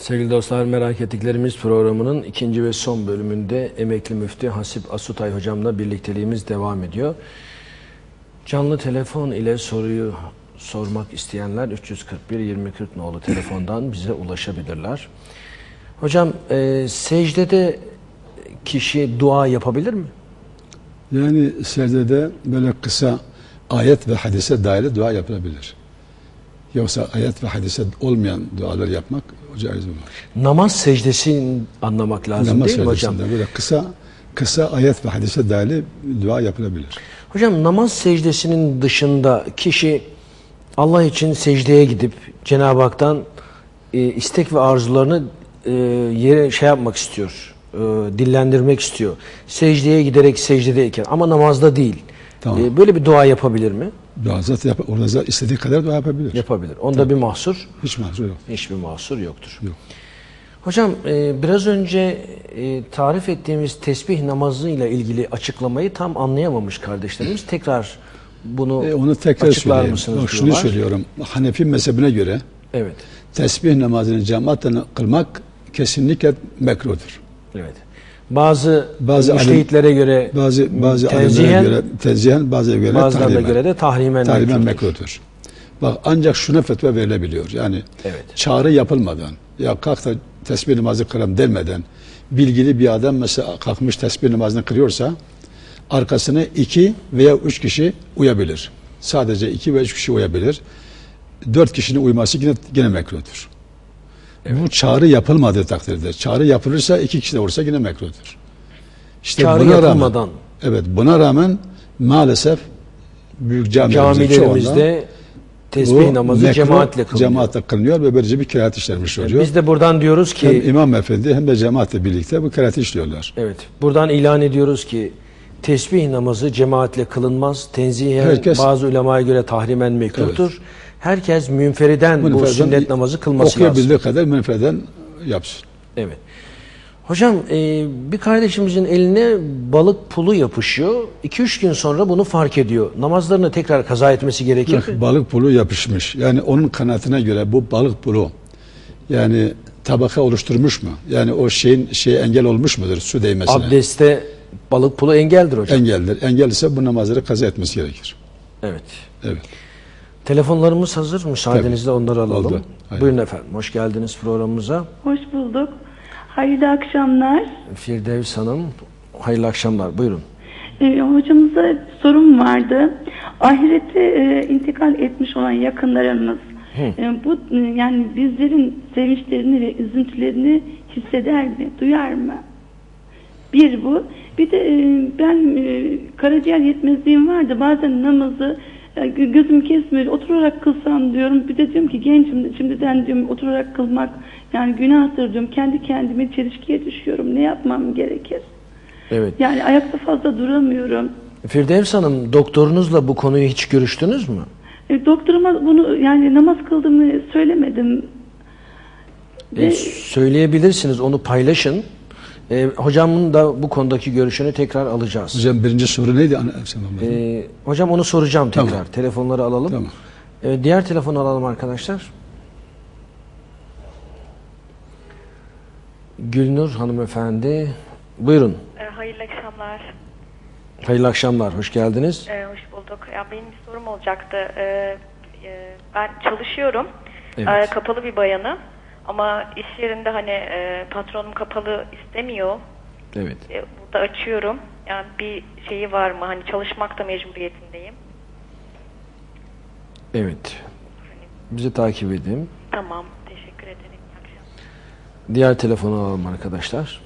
Sevgili dostlar merak ettiklerimiz programının ikinci ve son bölümünde emekli müftü Hasip Asutay hocamla birlikteliğimiz devam ediyor. Canlı telefon ile soruyu sormak isteyenler 341 2040 nolu telefondan bize ulaşabilirler. Hocam e, secdede kişi dua yapabilir mi? Yani secdede böyle kısa ayet ve hadise dair dua yapılabilir. Yoksa ayet ve hadise olmayan dualar yapmak caiz olmaz. Namaz secdesini anlamak lazım Namaz değil mi hocam? böyle kısa kısa ayet ve hadise dair dua yapılabilir. Hocam namaz secdesinin dışında kişi Allah için secdeye gidip Cenab-ı Hak'tan e, istek ve arzularını e, yere şey yapmak istiyor, e, dillendirmek istiyor. Secdeye giderek secdedeyken ama namazda değil. Tamam. E, böyle bir dua yapabilir mi? Dua zaten yap orada istediği kadar dua yapabilir. Yapabilir. Onda bir mahsur, Hiç mahsur yok. hiçbir mahsur yoktur. Yok. Hocam e, biraz önce e, tarif ettiğimiz tesbih namazıyla ilgili açıklamayı tam anlayamamış kardeşlerimiz. Tekrar bunu E, onu tekrar açıklar söyleyeyim. mısınız Bak şunu diyorlar. söylüyorum. Hanefi mezhebine göre Evet. tesbih namazını cemaatle kılmak kesinlikle mekruhtur. Evet. Bazı, Bazı müştehitlere göre Bazı bazı alimlere göre tenzihen bazılarına göre bazılarına tahrimen. göre de tahrimen, tahrimen mekruhtur. Bak ancak şuna fetva verilebiliyor. Yani Evet. çağrı yapılmadan ya kalk da tesbih namazı kılalım denmeden bilgili bir adam mesela kalkmış tesbih namazını kırıyorsa arkasına iki veya üç kişi uyabilir. Sadece iki veya üç kişi uyabilir. Dört kişinin uyması yine, yine mekruhtur. Bu çağrı yapılmadığı takdirde. Çağrı yapılırsa iki kişi de olursa yine mekruhtur. İşte Çağrı buna yapılmadan. Rağmen, evet buna rağmen maalesef büyük camilerimizin camilerimizde tesbih namazı mekruh cemaatle kılınıyor. Cemaatle kılınıyor ve böylece bir kerahat işlenmiş oluyor. Biz de buradan diyoruz ki hem imam efendi hem de cemaatle birlikte bu kerahatı işliyorlar. evet buradan ilan ediyoruz ki tesbih namazı cemaatle kılınmaz. Tenzihen Herkes- bazı ulemaya göre tahrimen mekruhtur. Herkes münferiden bu sünnet namazı kılması lazım. Okuyabildiği kadar münferden yapsın. Evet. Hocam e, bir kardeşimizin eline balık pulu yapışıyor. 2-3 gün sonra bunu fark ediyor. Namazlarını tekrar kaza etmesi gerekir mi? Balık pulu yapışmış. Yani onun kanaatine göre bu balık pulu yani tabaka oluşturmuş mu? Yani o şeyin şey engel olmuş mudur su değmesine? Abdestte balık pulu engeldir hocam. Engeldir. Engel ise bu namazları kaza etmesi gerekir. Evet. Evet. Telefonlarımız hazır. Müsaadenizle onları alalım. Oldu. Buyurun efendim. Hoş geldiniz programımıza. Hoş bulduk. Hayırlı akşamlar. Firdevs Hanım. Hayırlı akşamlar. Buyurun. Ee, hocamıza sorum vardı. Ahirete e, intikal etmiş olan yakınlarımız e, bu e, yani bizlerin sevinçlerini ve üzüntülerini hisseder mi, duyar mı? Bir bu. Bir de e, ben e, karaciğer yetmezliğim vardı. Bazen namazı gö- gözüm kesmiyor. Oturarak kılsam diyorum. Bir de diyorum ki gencim şimdiden diyorum oturarak kılmak yani günahtır diyorum. Kendi kendime çelişkiye düşüyorum. Ne yapmam gerekir? Evet. Yani ayakta fazla duramıyorum. Firdevs Hanım doktorunuzla bu konuyu hiç görüştünüz mü? E, doktoruma bunu yani namaz kıldığımı söylemedim. E, Ve- söyleyebilirsiniz. Onu paylaşın. E, hocamın da bu konudaki görüşünü tekrar alacağız. Hocam birinci soru neydi? E, hocam onu soracağım tekrar. Tamam. Telefonları alalım. Tamam. E, diğer telefonu alalım arkadaşlar. Gülnur hanımefendi. Buyurun. E, Hayırlı akşamlar. Hayırlı akşamlar. Hoş geldiniz. E, hoş bulduk. Ya benim bir sorum olacaktı. E, e, ben çalışıyorum. Evet. E, kapalı bir bayanım. Ama iş yerinde hani e, patronum kapalı istemiyor. Evet. E, burada açıyorum. Yani bir şeyi var mı? Hani çalışmakta mecburiyetindeyim. Evet. Bizi takip edin. Tamam. Teşekkür ederim. İyi akşamlar. Diğer telefonu alalım arkadaşlar.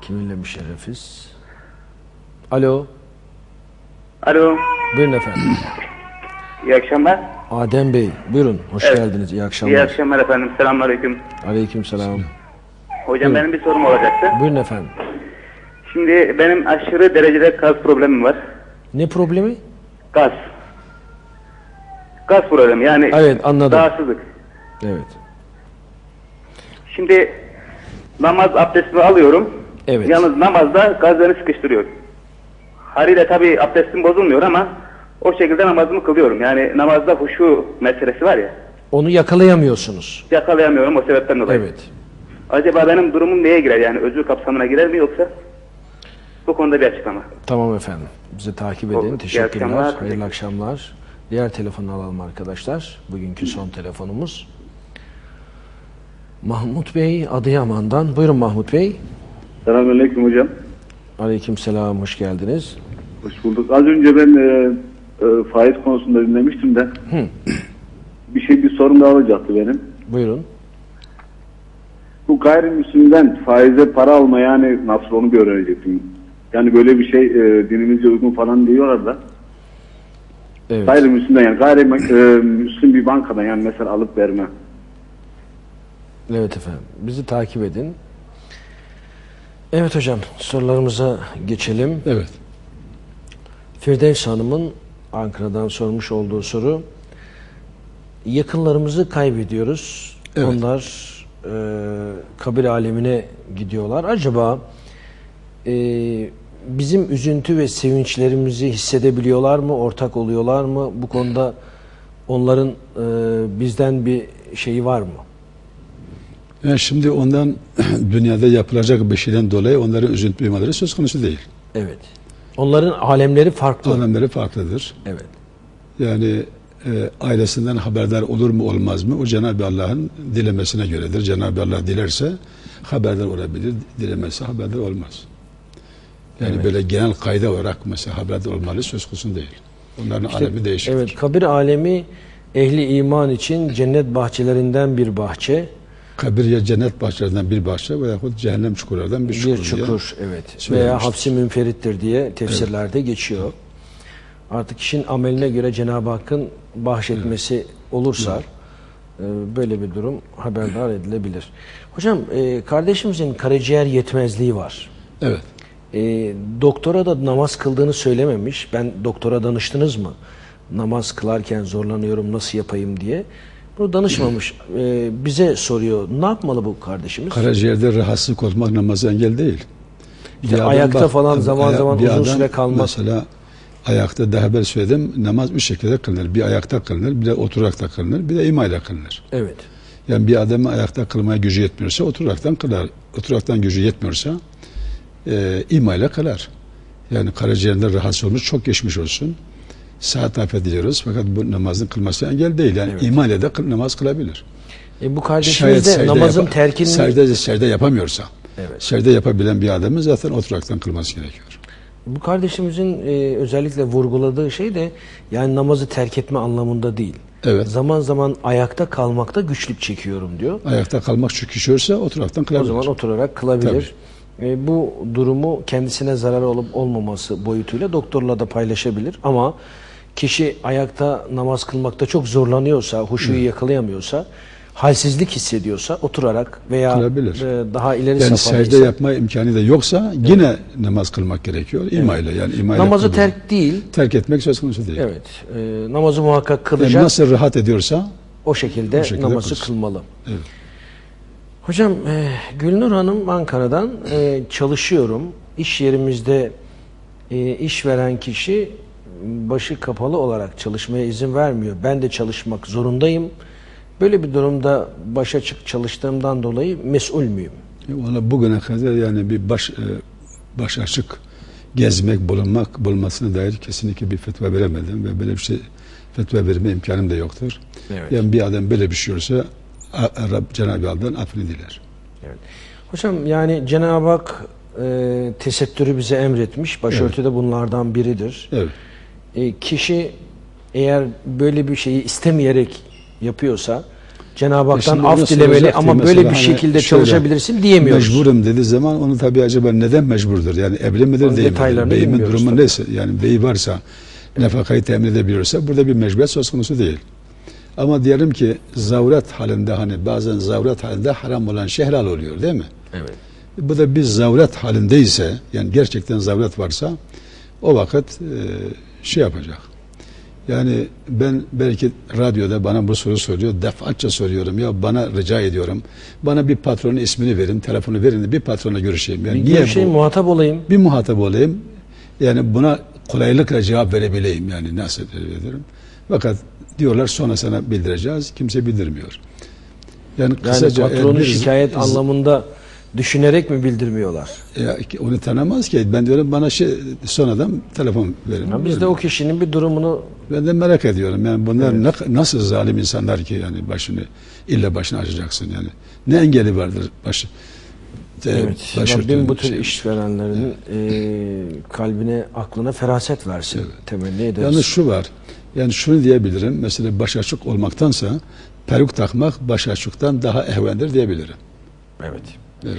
Kiminle müşerrefiz? Alo. Alo, Buyurun efendim. iyi akşamlar. Adem Bey. Buyurun. Hoş Evet. geldiniz. İyi İyi akşamlar. akşamlar efendim, selamünaleyküm. Aleyküm selam. Hocam benim bir sorum olacaktı. Buyurun efendim. Şimdi benim aşırı derecede gaz problemim var. Ne problemi? Gaz. Gaz problemi yani Evet, anladım. rahatsızlık. Evet. Şimdi namaz abdestimi alıyorum. Evet. Yalnız namazda gaz beni sıkıştırıyor. Haliyle tabi abdestim bozulmuyor ama o şekilde namazımı kılıyorum. Yani namazda huşu meselesi var ya. Onu yakalayamıyorsunuz. Yakalayamıyorum o sebepten dolayı. Evet. Acaba benim durumum neye girer yani özür kapsamına girer mi yoksa? Bu konuda bir açıklama. Tamam efendim. Bizi takip edin. İyi Teşekkürler. akşamlar. Hayırlı akşamlar. Diğer telefonu alalım arkadaşlar. Bugünkü son telefonumuz. Mahmut Bey Adıyaman'dan. Buyurun Mahmut Bey. Selamünaleyküm hocam. Aleykümselam. Hoş geldiniz. Hoş bulduk. Az önce ben e, e, faiz konusunda dinlemiştim de bir şey bir sorun daha olacaktı benim. Buyurun. Bu gayrimüslimden faize para alma yani nasıl onu bir öğrenecektim. Yani böyle bir şey e, dinimizce uygun falan diyorlar da. Evet. Gayrimüslimden yani gayrimüslim bir bankadan yani mesela alıp verme. Evet efendim. Bizi takip edin. Evet hocam. Sorularımıza geçelim. Evet. Firdevs Hanım'ın Ankara'dan sormuş olduğu soru. Yakınlarımızı kaybediyoruz. Evet. Onlar e, kabir alemine gidiyorlar. Acaba e, bizim üzüntü ve sevinçlerimizi hissedebiliyorlar mı? Ortak oluyorlar mı? Bu konuda onların e, bizden bir şeyi var mı? Yani şimdi ondan dünyada yapılacak bir şeyden dolayı onların üzüntü duymaları söz konusu değil. Evet. Onların alemleri farklı. Alemleri farklıdır. Evet. Yani e, ailesinden haberdar olur mu olmaz mı? O Cenab-ı Allah'ın dilemesine göredir. Cenab-ı Allah dilerse haberdar olabilir, dilemezse haberdar olmaz. Yani Evet. böyle genel kayda olarak mesela haberdar olmalı söz konusu değil. Onların alemi değişiktir. Evet, kabir alemi ehli iman için cennet bahçelerinden bir bahçe, Kabir ya cennet bahçelerinden bir bahçe veyahut cehennem çukurlardan bir çukur. bir çukur, evet. Veya hapsi münferittir diye tefsirlerde geçiyor. Artık kişinin ameline göre Cenab-ı Hakk'ın bahşetmesi olursa e, böyle bir durum haberdar edilebilir. Hocam, e, kardeşimizin karaciğer yetmezliği var. Evet. E, doktora da namaz kıldığını söylememiş. Ben doktora danıştınız mı? Namaz kılarken zorlanıyorum nasıl yapayım diye. Bunu danışmamış. E, bize soruyor. Ne yapmalı bu kardeşimiz? Karaciğerde rahatsızlık olmak namaza engel değil. İşte Bir ayakta falan zaman aya- zaman uzun adam süre kalmak. Mesela ayakta daha evvel söyledim namaz üç şekilde kılınır. Bir ayakta kılınır, bir de oturarak da kılınır, bir de imayla kılınır. Evet. Yani bir adamın ayakta kılmaya gücü yetmiyorsa oturaraktan kılar. Oturaraktan gücü yetmiyorsa e, imayla kılar. Yani karaciğerinde rahatsız olmuş çok geçmiş olsun. Saat afet ediyoruz fakat bu namazın kılması engel değil. Yani Evet. da kıl- namaz kılabilir. E, bu kardeşimiz de namazın yapa- terkini... secde, secde yapamıyorsa, Evet. secde yapabilen bir adamın zaten oturaraktan kılması gerekiyor. Bu kardeşimizin e, özellikle vurguladığı şey de yani namazı terk etme anlamında değil. Evet. Zaman zaman ayakta kalmakta güçlük çekiyorum diyor. Ayakta kalmak çöküşüyorsa oturaraktan O kılabilir. zaman oturarak kılabilir. E, bu durumu kendisine zarar olup olmaması boyutuyla doktorla da paylaşabilir. Ama kişi ayakta namaz kılmakta çok zorlanıyorsa, huşuyu yakalayamıyorsa, halsizlik hissediyorsa oturarak veya Kılabilir. e, daha ileri yani safhadaysa secde yapma imkanı da yoksa yine namaz kılmak gerekiyor. İmayla yani imayla namazı kılmak. terk değil. terk etmek söz konusu değil. Evet. e, namazı muhakkak Yani kılacak. nasıl rahat ediyorsa O şekilde, O şekilde namazı kılsın. kılmalı. Evet. Hocam e, Gülnur Hanım Ankara'dan e, çalışıyorum. İş yerimizde e, iş veren kişi başı kapalı olarak çalışmaya izin vermiyor. Ben de çalışmak zorundayım. Böyle bir durumda başa çık çalıştığımdan dolayı mesul müyüm? Valla bugüne kadar yani bir baş e, baş açık gezmek, bulunmak, bulunmasına dair kesinlikle bir fetva veremedim ve böyle bir şey fetva verme imkanım da yoktur. Evet. Yani bir adam böyle bir şey olursa Rab Cenab-ı Allah'tan affını diler. Evet. Hocam yani Cenab-ı Hak e, tesettürü bize emretmiş. Başörtü de bunlardan biridir. Evet. E, kişi eğer böyle bir şeyi istemeyerek yapıyorsa Cenab-ı Hak'tan şimdi af dilemeli ama böyle bir hani şekilde şöyle, çalışabilirsin diyemiyoruz. Mecburum dediği zaman onu tabii acaba neden mecburdur? Yani evli midir Onun değil midir? Beyimin durumu tabii. neyse yani beyi varsa nefakayı temin edebiliyorsa burada bir mecburiyet söz konusu değil. Ama diyelim ki zavret halinde hani bazen zavret halinde haram olan şey helal oluyor değil mi? Evet. Bu da bir zavret halindeyse yani gerçekten zavret varsa o vakit e, şey yapacak. Yani ben belki radyoda bana bu soru soruyor. Defaatçe soruyorum. Ya bana rica ediyorum. Bana bir patronun ismini verin, telefonu verin de bir patronla görüşeyim. Yani Bir niye görüşeyim, bu? muhatap olayım. Bir muhatap olayım. Yani buna kolaylıkla cevap verebileyim. Yani nasıl ederim. Fakat diyorlar sonra sana bildireceğiz. Kimse bildirmiyor. Yani Yani kısaca eğer patronu şikayet anlamında düşünerek mi bildirmiyorlar? Ya, onu tanımaz ki. Ben diyorum bana şey sonradan telefon verin. Ya biz de o kişinin bir durumunu Ben de merak ediyorum. Yani bunlar ne- nasıl zalim insanlar ki yani başını illa başını açacaksın yani. Ne engeli vardır başı? de- evet, Rabbim bu tür şey- işverenlerin e, kalbine, aklına feraset versin. Temenni ederiz. Yalnız şu var. Yani şunu diyebilirim. Mesela baş açık olmaktansa peruk takmak baş açıktan daha ehvendir diyebilirim. Evet. Evet.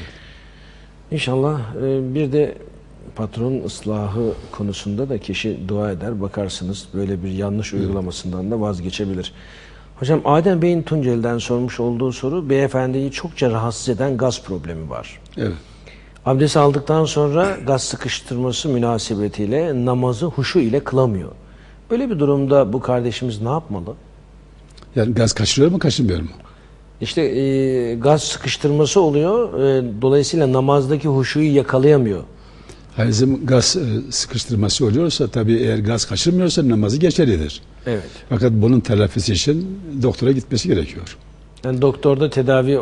İnşallah e, bir de patron ıslahı konusunda da kişi dua eder. Bakarsınız böyle bir yanlış uygulamasından da vazgeçebilir. Hocam Adem Bey'in Tunceli'den sormuş olduğu soru beyefendiyi çokça rahatsız eden gaz problemi var. Evet. Abdest aldıktan sonra gaz sıkıştırması münasebetiyle namazı huşu ile kılamıyor. Böyle bir durumda bu kardeşimiz ne yapmalı? Yani gaz kaçırıyor mu kaçırmıyor mu? İşte e, gaz sıkıştırması oluyor. E, dolayısıyla namazdaki huşuyu yakalayamıyor. Hayızım gaz e, sıkıştırması oluyorsa tabii eğer gaz kaçırmıyorsa namazı geçerlidir. Evet. Fakat bunun telafisi için doktora gitmesi gerekiyor. Yani doktorda tedavi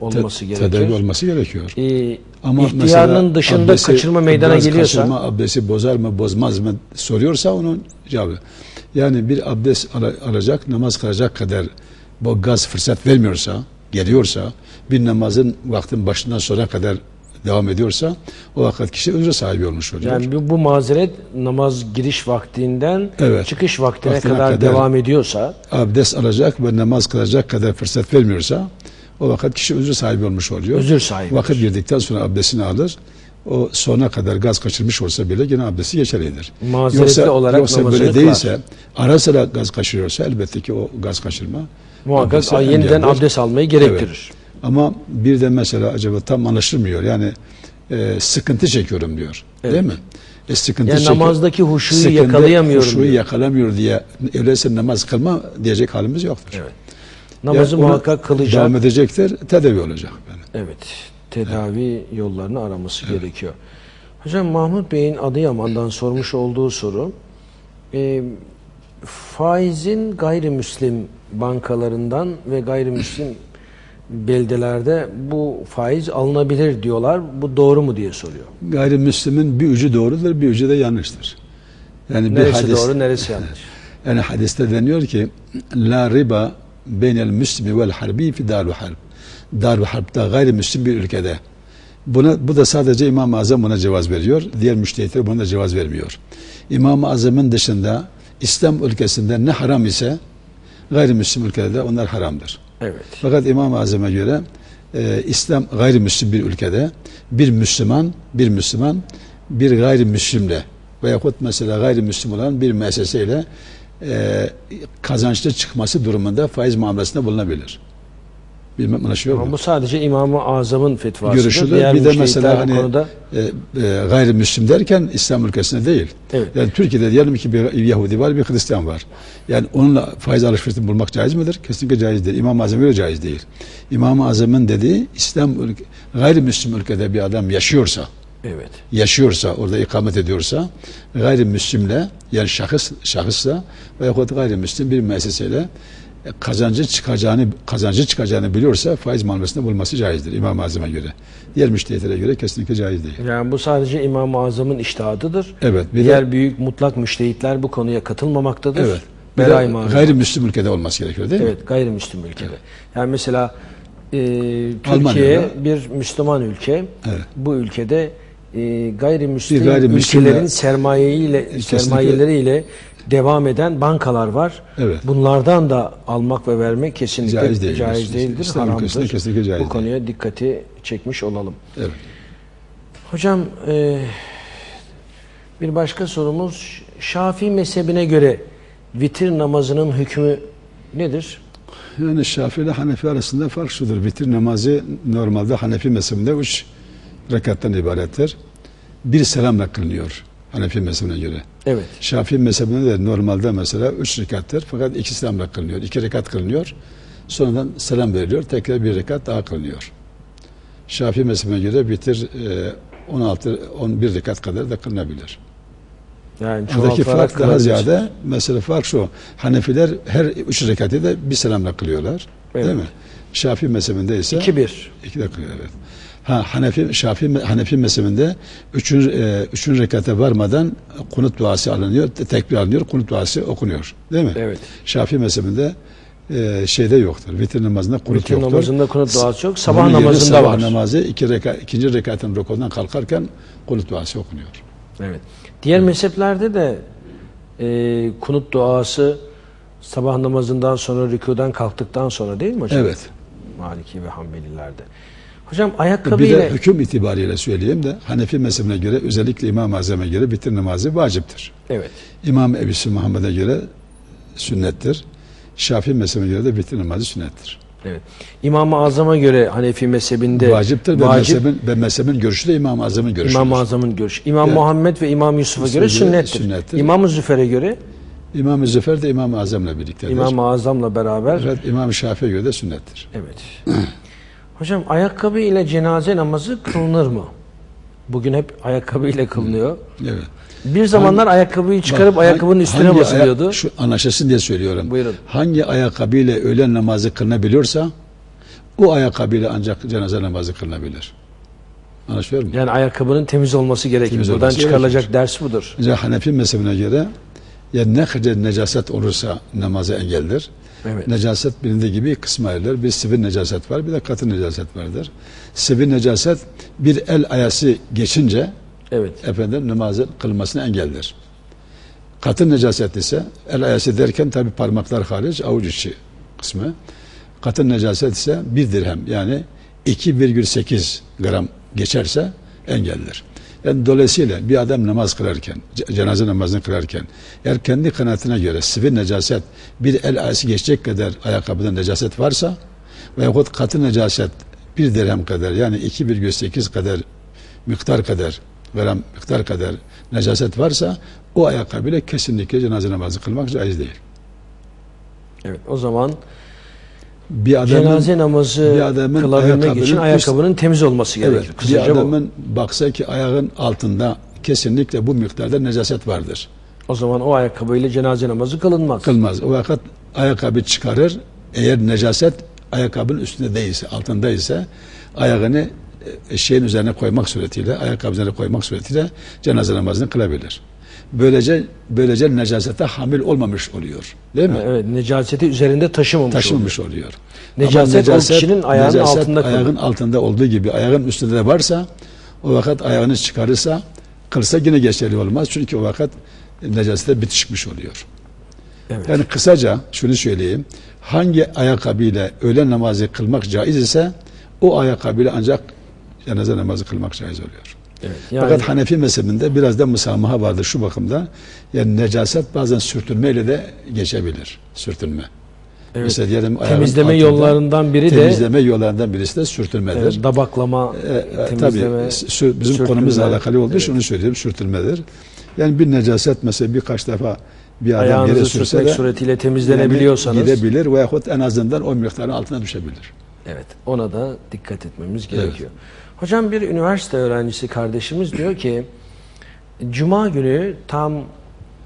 olması Te- gerekiyor. Tedavi olması gerekiyor. Ee, Ama ihtiyarının dışında abdesti- kaçırma meydana geliyorsa Kaçırma abdesti bozar mı bozmaz mı soruyorsa onun cevabı. Yani bir abdest ala- alacak namaz kılacak kadar bu gaz fırsat vermiyorsa geliyorsa bir namazın vaktin başından sonra kadar devam ediyorsa o vakit kişi özür sahibi olmuş oluyor. yani bu, bu mazeret namaz giriş vaktinden Evet. çıkış vaktine Vaktine kadar, kadar. devam ediyorsa abdest alacak ve namaz kılacak kadar fırsat vermiyorsa o vakit kişi özür sahibi olmuş oluyor. Özür sahibidir. Vakit girdikten sonra abdestini alır. O sona kadar gaz kaçırmış olsa bile yine abdesti geçerlidir. Mazeretli olarak yoksa böyle değilse ara sıra gaz kaçırıyorsa elbette ki o gaz kaçırma muhakkak yeniden engeller. abdest almayı gerektirir. Ama bir de mesela acaba tam anlaşılmıyor. Yani e, sıkıntı çekiyorum diyor. Değil mi? E, sıkıntı Yani çekiyor. namazdaki huşuyu Sıkıntı, yakalayamıyorum Huşuyu diyor. yakalamıyor diye öyleyse namaz kılma diyecek halimiz yoktur. Evet. Namazı Yani muhakkak kılacak. Devam edecektir, tedavi olacak. Yani. Evet. Tedavi yollarını araması gerekiyor. Hocam Mahmut Bey'in Adıyaman'dan sormuş olduğu soru e, faizin gayrimüslim bankalarından ve gayrimüslim beldelerde bu faiz alınabilir diyorlar. Bu doğru mu diye soruyor. Gayrimüslimin bir ucu doğrudur, bir ucu da yanlıştır. Yani bir Neresi hadis, doğru, neresi yanlış? Yani hadiste deniyor ki la riba beynel müslimi vel harbi fi daru harb. Daru harpta gayrimüslim bir ülkede. Buna, bu da sadece İmam-ı Azam buna cevaz veriyor. Diğer müştehitler buna cevaz vermiyor. İmam-ı Azam'ın dışında İslam ülkesinde ne haram ise gayrimüslim ülkede de onlar haramdır. Evet. Fakat İmam-ı Azam'a göre e, İslam gayrimüslim bir ülkede bir Müslüman, bir Müslüman bir gayrimüslimle veyahut mesela gayrimüslim olan bir müesseseyle e, kazançlı çıkması durumunda faiz muamelesinde bulunabilir. Bilmem anlaşılıyor Ama mu? bu sadece İmam-ı Azam'ın fetvasıdır. Görüşüdür. Diğer Bir de mesela hani konuda e, e, gayrimüslim derken İslam ülkesinde değil. Evet. Yani Türkiye'de diyelim ki bir Yahudi var, bir Hristiyan var. Yani onunla faiz alışverişini bulmak caiz midir? Kesinlikle caiz değil. İmam-ı Azam'a göre caiz değil. İmam-ı Azam'ın dediği İslam ülke, gayrimüslim ülkede bir adam yaşıyorsa, evet. yaşıyorsa, orada ikamet ediyorsa, gayrimüslimle yani şahıs şahısla veyahut gayrimüslim bir müesseseyle kazancı çıkacağını kazancı çıkacağını biliyorsa faiz muamelesinde bulması caizdir İmam-ı Azam'a göre. Diğer müştehitlere göre kesinlikle caiz değil. Yani bu sadece İmam-ı Azam'ın iştihadıdır. Evet. Bir Diğer de, büyük mutlak müştehitler bu konuya katılmamaktadır. evet. Bir de gayrimüslim ülkede olması gerekiyor değil mi? Evet, gayrimüslim ülkede. Yani mesela e, Türkiye Almanya'da- bir Müslüman ülke. Evet. Bu ülkede e, gayrimüslim, Bir gayrimüslimle- ülkelerin sermayeyle sermayeleriyle devam eden bankalar var. Evet. Bunlardan da almak ve vermek kesinlikle Caiz değil. caiz değildir, İslam haramdır. kesinlikle caiz Bu konuya dikkati çekmiş olalım. Evet. Hocam e, bir başka sorumuz Şafii mezhebine göre vitir namazının hükmü nedir? Yani Şafii ile Hanefi arasında fark şudur. Vitir namazı normalde Hanefi mezhebinde üç rekattan ibarettir. Bir selamla kılınıyor Hanefi mezhebine göre. Evet. Şafii mezhebinde de normalde mesela üç rekattır fakat iki selamla kılınıyor. İki rekat kılınıyor. Sonradan selam veriliyor. Tekrar bir rekat daha kılınıyor. Şafii mezhebine göre bitir e, 16 11 rekat kadar da kılınabilir. Yani Buradaki fark daha ziyade mesela fark şu. Hanefiler her üç rekatı da bir selamla kılıyorlar. Evet. Değil mi? Şafii mezhebinde ise 2-1. iki de kılıyor evet. Ha Hanefi Şafii Hanefi mezhebinde üçüncü, e, üçüncü rekate varmadan kunut duası alınıyor, te- tekbir alınıyor, kunut duası okunuyor. Değil mi? Evet. Şafii mezhebinde e, şeyde yoktur. Vitir namazında kunut Vitir yoktur. namazında kunut duası yok. Sabah Bunun namazında sabah var. namazı iki reka, ikinci rekatın rukundan kalkarken kunut duası okunuyor. Evet. Diğer mezheplerde de e, kunut duası sabah namazından sonra rükudan kalktıktan sonra değil mi hocam? Evet. Maliki ve Hanbelilerde. Hocam Bir ayakkabıyla de hüküm itibariyle söyleyeyim de Hanefi mezhebine göre özellikle İmam-ı Azam'a göre bitir namazı vaciptir. evet. İmam Ebisi Muhammed'e göre sünnettir. Şafii mezhebine göre de bitir namazı sünnettir. Evet. İmam-ı Azam'a göre Hanefi mezhebinde Vaciptir ve vacip, mezhebin, ve mezhebin görüşü de İmam-ı Azam'ın görüşüdür. İmam-ı Azam'ın görüşü. İmam Evet. Muhammed ve İmam Yusuf'a göre Yusuf'a göre sünnettir. sünnettir. İmam-ı Züfer'e göre İmam-ı Züfer de İmam-ı Azam'la birliktedir. İmam-ı Azam'la beraber Evet, İmam-ı Şafii'ye göre de sünnettir. Evet. Hocam ayakkabı ile cenaze namazı kılınır mı? Bugün hep ayakkabı ile kılınıyor. Evet. Bir zamanlar ayakkabıyı çıkarıp Bak, ayakkabının hangi- üstüne hangi basılıyordu. aya- şu anlaşılsın diye söylüyorum. Buyurun. Hangi ayakkabıyla öğlen namazı kılınabiliyorsa o ayakkabıyla ancak cenaze namazı kılınabilir. Anlaşılıyor mu? Yani ayakkabının temiz olması gerekiyor. Temiz Buradan olması çıkarılacak gerekir. ders budur. Hanefi mezhebine göre ya ne kadar necaset olursa namazı engeldir. Evet. Necaset bilindiği gibi kısma ayrılır. Bir sivil necaset var, bir de katı necaset vardır. Sivil necaset bir el ayası geçince Evet. efendim namazın kılmasını engeldir. Katı necaset ise el ayası derken tabi parmaklar hariç avuç içi kısmı. Katı necaset ise bir dirhem yani 2,8 gram geçerse engeldir. Yani dolayısıyla bir adam namaz kılarken, ce- cenaze namazını kılarken eğer kendi kanaatine göre sivil necaset bir el ayası geçecek kadar ayakkabıda necaset varsa veyahut katı necaset bir dirhem kadar yani 2,8 kadar miktar kadar gram miktar kadar necaset varsa o ayakkabıyla kesinlikle cenaze namazı kılmak caiz değil. Evet. O zaman Bir adamın, cenaze namazı bir adamın kılabilmek için ayakkabının üst- temiz olması gerekir. Evet, bir Kısaca bu. adamın baksa ki ayağın altında kesinlikle bu miktarda necaset vardır. O zaman o ayakkabıyla cenaze namazı kılınmaz. Kılmaz. O vakit ayakkabı çıkarır. Eğer necaset ayakkabının üstünde değilse, altında ise ayağını e, şeyin üzerine koymak suretiyle, ayakkabı üzerine koymak suretiyle cenaze namazını kılabilir. Böylece böylece necasete hamil olmamış oluyor. Değil mi? Evet, necaseti üzerinde taşımamış, Taşımamış oluyor. oluyor. Necaset Ama o kişinin ayağının necaset altında kalıyor. Ayağın altında olduğu gibi ayağın üstünde de varsa o vakit ayağını çıkarırsa kılsa yine geçerli olmaz. Çünkü o vakit necasete bitişmiş oluyor. Evet. Yani kısaca şunu söyleyeyim. Hangi ayakkabıyla öğlen namazı kılmak caiz ise o ayakkabıyla ancak cenaze namazı kılmak caiz oluyor. Evet, yani Fakat Hanefi mezhebinde biraz da musamaha vardır şu bakımda. Yani necaset bazen sürtünmeyle de geçebilir. Sürtünme. Evet. Mesela diyelim temizleme altında- yollarından biri de temizleme yollarından birisi de sürtünmedir. e, dabaklama, E, e, temizleme, tabii sü- bizim sürtünme. konumuzla alakalı olduğu için Evet. onu söyleyeyim sürtünmedir. Yani bir necaset mesela birkaç defa bir adam yere Ayağınızı sürse sürtmek de suretiyle temizlenebiliyorsanız gidebilir veyahut en azından o miktarın altına düşebilir. Evet, ona da dikkat etmemiz gerekiyor. Hocam bir üniversite öğrencisi kardeşimiz diyor ki Cuma günü tam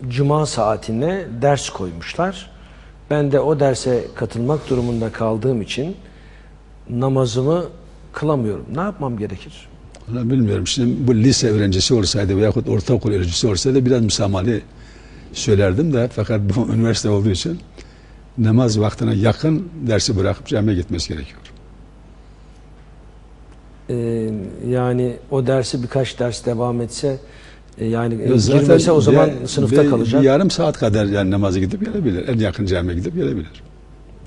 Cuma saatine ders koymuşlar. Ben de o derse katılmak durumunda kaldığım için namazımı kılamıyorum. Ne yapmam gerekir? Onu bilmiyorum. Şimdi bu lise öğrencisi olsaydı veyahut ortaokul öğrencisi olsaydı biraz müsamali söylerdim de fakat bu üniversite olduğu için namaz vaktine yakın dersi bırakıp camiye gitmesi gerekiyor. Ee, yani o dersi birkaç ders devam etse e, yani e, Ya girmese o zaman bir- sınıfta bir- kalacak. Yarım saat kadar yani namazı gidip gelebilir. En yakın camiye gidip gelebilir.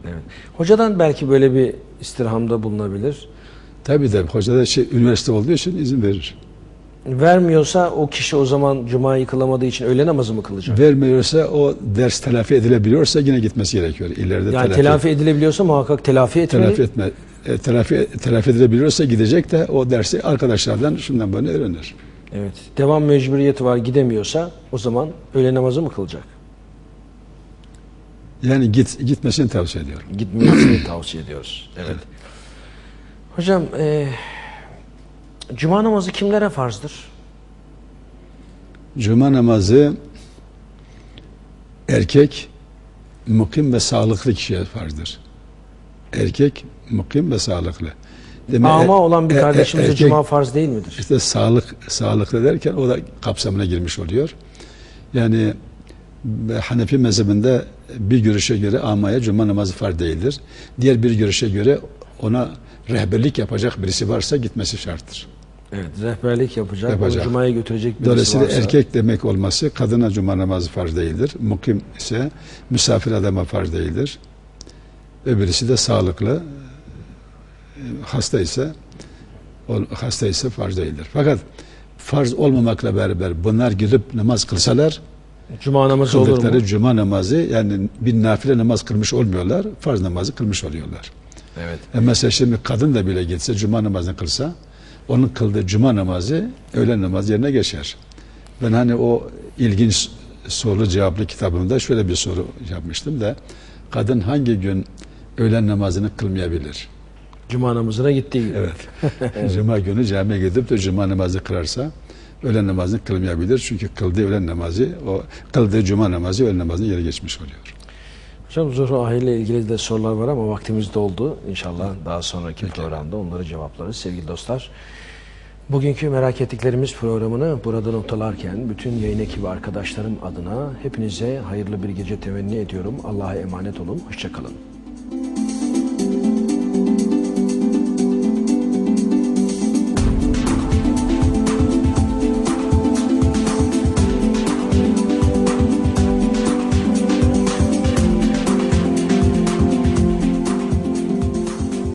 Evet. Hocadan belki böyle bir istirhamda bulunabilir. Tabii de hoca da şey, üniversite olduğu için izin verir. Vermiyorsa o kişi o zaman cumayı kılamadığı için öğle namazı mı kılacak? Vermiyorsa o ders telafi edilebiliyorsa yine gitmesi gerekiyor. İleride yani telafi, telafi edilebiliyorsa muhakkak telafi etmeli. telafi etme e, telafi telafi edilebiliyorsa gidecek de o dersi arkadaşlardan şundan böyle öğrenir. Evet. Devam mecburiyeti var gidemiyorsa o zaman öğle namazı mı kılacak? Yani git gitmesini tavsiye ediyorum. Gitmesini tavsiye ediyoruz. Evet. Hocam e, cuma namazı kimlere farzdır? Cuma namazı erkek mukim ve sağlıklı kişiye farzdır. Erkek mukim ve sağlıklı. Demek Ama er- olan bir er- kardeşimize erkek- cuma farz değil midir? işte sağlık sağlıklı derken o da kapsamına girmiş oluyor. Yani e, Hanefi mezhebinde bir görüşe göre amaya cuma namazı farz değildir. Diğer bir görüşe göre ona rehberlik yapacak birisi varsa gitmesi şarttır. Evet, rehberlik yapacak, Yapacak. onu cumaya götürecek birisi Dolayısıyla varsa. erkek demek olması kadına cuma namazı farz değildir. Mukim ise misafir adama farz değildir. Öbürüsü de sağlıklı. Hasta ise hasta ise farz değildir. Fakat farz olmamakla beraber bunlar gidip namaz kılsalar Cuma namazı olur mu? cuma namazı yani bir nafile namaz kılmış olmuyorlar. Farz namazı kılmış oluyorlar. Evet. E mesela şimdi kadın da bile gitse cuma namazını kılsa onun kıldığı cuma namazı öğlen namazı yerine geçer. Ben hani o ilginç soru cevaplı kitabımda şöyle bir soru yapmıştım da kadın hangi gün öğlen namazını kılmayabilir? Cuma namazına gittiği gibi. Evet. cuma günü camiye gidip de cuma namazı kılarsa öğlen namazını kılmayabilir. Çünkü kıldığı öğlen namazı o kıldığı cuma namazı öğlen namazının yeri geçmiş oluyor. Hocam Zuhru Ahir ile ilgili de sorular var ama vaktimiz doldu. İnşallah daha sonraki programda onları cevaplarız sevgili dostlar. Bugünkü merak ettiklerimiz programını burada noktalarken bütün yayın ekibi arkadaşlarım adına hepinize hayırlı bir gece temenni ediyorum. Allah'a emanet olun. Hoşçakalın.